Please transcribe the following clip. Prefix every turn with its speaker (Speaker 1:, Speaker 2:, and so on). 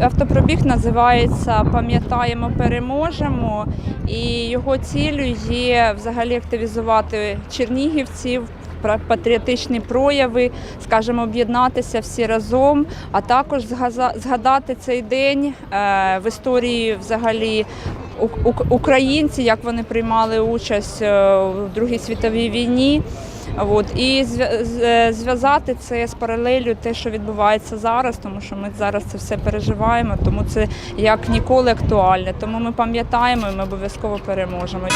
Speaker 1: Автопробіг називається Пам'ятаємо, переможемо, і його ціллю є взагалі активізувати чернігівців. Патріотичні прояви, скажімо, об'єднатися всі разом, а також згадати цей день е, в історії взагалі українці, як вони приймали участь е, в Другій світовій війні. От і е, зв'язати це з паралелю те, що відбувається зараз, тому що ми зараз це все переживаємо, тому це як ніколи актуальне. Тому ми пам'ятаємо і ми обов'язково переможемо.